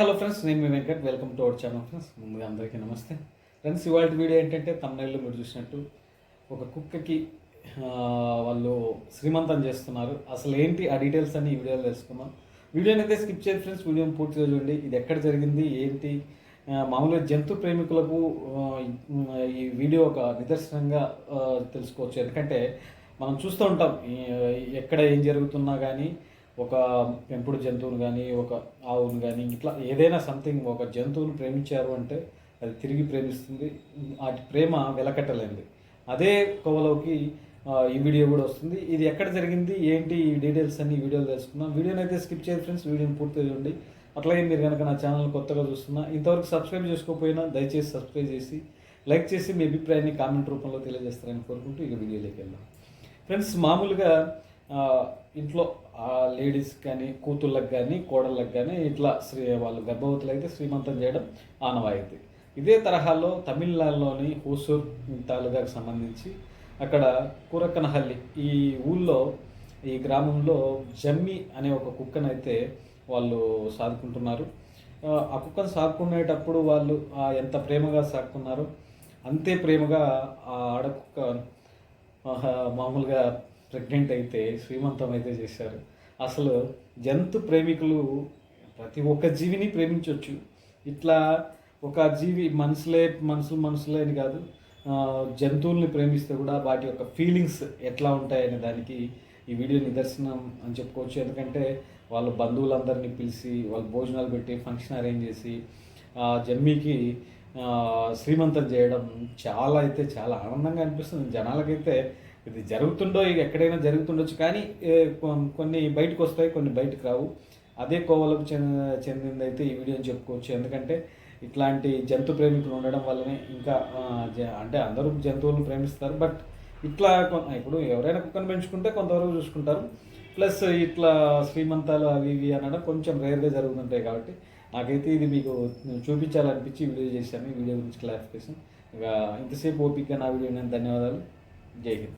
Hello friends నేను మీ Venkat. Welcome to our channel friends ముందుగా అందరికీ నమస్తే. ఫ్రెండ్స్ ఇవాళ వీడియో ఏంటంటే తమిళలో మీరు చూసినట్టు ఒక కుక్కకి వాళ్ళు శ్రీమంతం చేస్తున్నారు. అసలు ఏంటి ఆ డీటెయిల్స్ అన్ని ఈ వీడియోలో తెలుసుకుందాం. వీడియోని అయితే స్కిప్ చేయండి ఫ్రెండ్స్ వీడియోని పూర్తిగా చూడండి. ఇది ఎక్కడ జరిగింది? ఏంటి? మామూలుగా జంతు ప్రేమికులకు ఈ వీడియో ఒక నిదర్శనంగా తెలుసుకోవచ్చు. ఎందుకంటే మనం చూస్తూ ఉంటాం ఎక్కడ ఏం జరుగుతున్నా కానీ ఒక పెంపుడు జంతువును కానీ ఒక ఆవును కానీ ఇట్లా ఏదైనా సంథింగ్ ఒక జంతువును ప్రేమించారు అంటే అది తిరిగి ప్రేమిస్తుంది. వాటి ప్రేమ వెలకట్టలేంది అదే కోవలోకి ఈ వీడియో కూడా వస్తుంది. ఇది ఎక్కడ జరిగింది? ఏంటి? ఈ డీటెయిల్స్ అన్ని వీడియోలు తెలుసుకుందాం. వీడియోని అయితే స్కిప్ చేయండి ఫ్రెండ్స్ వీడియోని పూర్తిగా చూడండి. అట్లాగే మీరు కనుక నా ఛానల్ కొత్తగా చూస్తున్నా ఇంతవరకు సబ్స్క్రైబ్ చేసుకోకపోయినా దయచేసి సబ్స్క్రైబ్ చేసి లైక్ చేసి మీ అభిప్రాయాన్ని కామెంట్ రూపంలో తెలియజేస్తారని కోరుకుంటూ ఇక వీడియోలోకి వెళ్దాం. ఫ్రెండ్స్ మామూలుగా ఇంట్లో లేడీస్ కానీ కూతుళ్ళకి కానీ కోడళ్ళకి కానీ ఇట్లా శ్రీ వాళ్ళు గర్భవతులు అయితే శ్రీమంతం చేయడం ఆనవాయితీ. ఇదే తరహాలో తమిళనాడులోని హోసూర్ తాలూకాకు సంబంధించి అక్కడ కూరక్కనహల్లి ఈ ఊళ్ళో ఈ గ్రామంలో జమ్మి అనే ఒక కుక్కనైతే వాళ్ళు సాదుకుంటున్నారు. ఆ, కుక్కను సాకునేటప్పుడు వాళ్ళు ఎంత ప్రేమగా సాకున్నారో అంతే ప్రేమగా ఆ ఆడకుక్క మామూలుగా ప్రెగ్నెంట్ అయితే శ్రీమంతం అయితే చేశారు. అసలు జంతు ప్రేమికులు ప్రతి ఒక్క జీవిని ప్రేమించవచ్చు ఇట్లా ఒక జీవి మనుషులే మనుషులు మనుషులే అని కాదు జంతువుల్ని ప్రేమిస్తే కూడా వాటి యొక్క ఫీలింగ్స్ ఎట్లా ఉంటాయనే దానికి ఈ వీడియో నిదర్శనం అని చెప్పుకోవచ్చు. ఎందుకంటే వాళ్ళ బంధువులందరినీ పిలిచి వాళ్ళు భోజనాలు పెట్టి ఫంక్షన్ అరేంజ్ చేసి జమ్మికి శ్రీమంతం చేయడం చాలా అయితే చాలా ఆనందంగా అనిపిస్తుంది. జనాలకైతే ఇది జరుగుతుండో ఇక ఎక్కడైనా జరుగుతుండొచ్చు కానీ కొన్ని బయటకు వస్తాయి కొన్ని బయటకు రావు. అదే కోవలకు చెందిన చెందిందైతే ఈ వీడియోని చెప్పుకోవచ్చు. ఎందుకంటే ఇట్లాంటి జంతు ప్రేమికులు ఉండడం వల్లనే ఇంకా జ- అంటే అందరూ జంతువులను ప్రేమిస్తారు. బట్ ఇట్లా ఇప్పుడు ఎవరైనా కుక్కను పెంచుకుంటే కొంతవరకు చూసుకుంటారు. ప్లస్ ఇట్లా శ్రీమంతాలు అవి ఇవి అనడం కొంచెం రేర్గా జరుగుతుంటాయి కాబట్టి నాకైతే ఇది మీకు చూపించాలనిపించి వీడియో చేశాను. ఈ వీడియో గురించి క్లారిఫికేషన్. ఇక ఇంతసేపు ఓపిక నా వీడియో నేను ధన్యవాదాలు. జై హింద్.